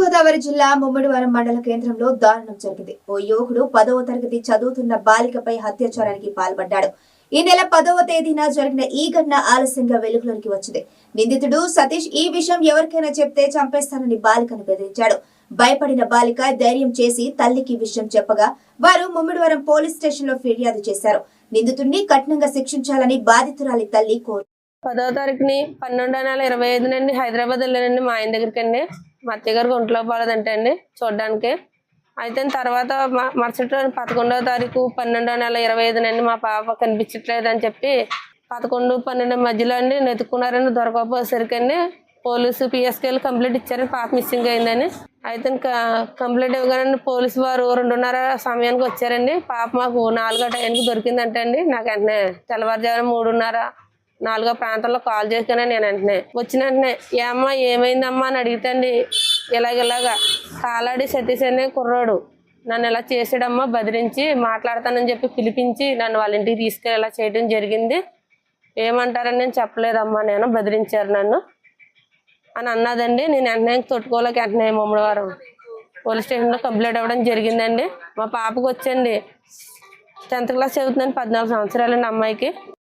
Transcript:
తూర్పుగోదావరి జిల్లా ముమ్మడివరం మండల కేంద్రంలో దారుణం జరిగింది. ఓ యువకుడు పదవ తరగతి చదువుతున్న బాలికపై అత్యాచారానికి పాల్పడ్డాడు. ఈ నెల పదవ తేదీన జరిగిన ఈ ఘటన ఆలస్యంగా వెలుగులోకి వచ్చింది. నిందితుడు సతీష్ ఈ విషయం ఎవరికైనా చెప్తే చంపేస్తానని బాలికను బెదిరించాడు. భయపడిన బాలిక ధైర్యం చేసి తల్లికి విషయం చెప్పగా వారు ముమ్మిడివరం పోలీస్ స్టేషన్లో ఫిర్యాదు చేశారు. నిందితుడిని కఠినంగా శిక్షించాలని బాధితురాలి తల్లి కోరు పదో తారీఖుని పన్నెండో నెల ఇరవై ఐదునండి హైదరాబాద్ వెళ్ళానండి మా ఆయన దగ్గరికండి. మా అత్తయ్య గారికి ఒంట్లో బాగలేదంటే అండి చూడడానికి. అయితే తర్వాత మ- మరుసటి రోజు పదకొండవ తారీఖు పన్నెండో నెల ఇరవై ఐదునండి మా పాప కనిపించట్లేదు అని చెప్పి పదకొండు పన్నెండు మధ్యలో అండి నెతుక్కున్నారని దొరకకపోయేసరికి అండి పోలీసు పిఎస్కేలు కంప్లైంట్ ఇచ్చారని పాప మిస్సింగ్ అయిందని. అయితే ఇంకా కంప్లైంట్ ఇవ్వగానే పోలీసు వారు రెండున్నర సమయానికి వచ్చారండి. పాప మాకు నాలుగో టైంకి దొరికిందంటే అండి నాకు వెంటనే తెల్లవారుజామున మూడున్నర నాలుగో ప్రాంతంలో కాల్ చేసుకునే నేను వెంటనే వచ్చిన వెంటనే ఏమ్మా ఏమైందమ్మా? అని అడిగితండి ఇలాగ ఇలాగా. కాలాడి సతీష్ అనే కుర్రాడు. నన్ను ఇలా చేసాడమ్మా బదిరించి మాట్లాడతానని చెప్పి పిలిపించి నన్ను వాళ్ళ ఇంటికి తీసుకెళ్ళి ఇలా చేయడం జరిగింది. ఏమంటారని నేను చెప్పలేదమ్మా నేను బెదిరించారు నన్ను. అని అన్నదండి. నేను వెంటనే తొట్టుకోలేక వెంటనే ముమ్మడివారం పోలీస్ స్టేషన్లో కంప్లైంట్ అవ్వడం జరిగిందండి. మా పాపకు వచ్చండి టెన్త్ క్లాస్ చదువుతుందండి పద్నాలుగు సంవత్సరాలండి అమ్మాయికి.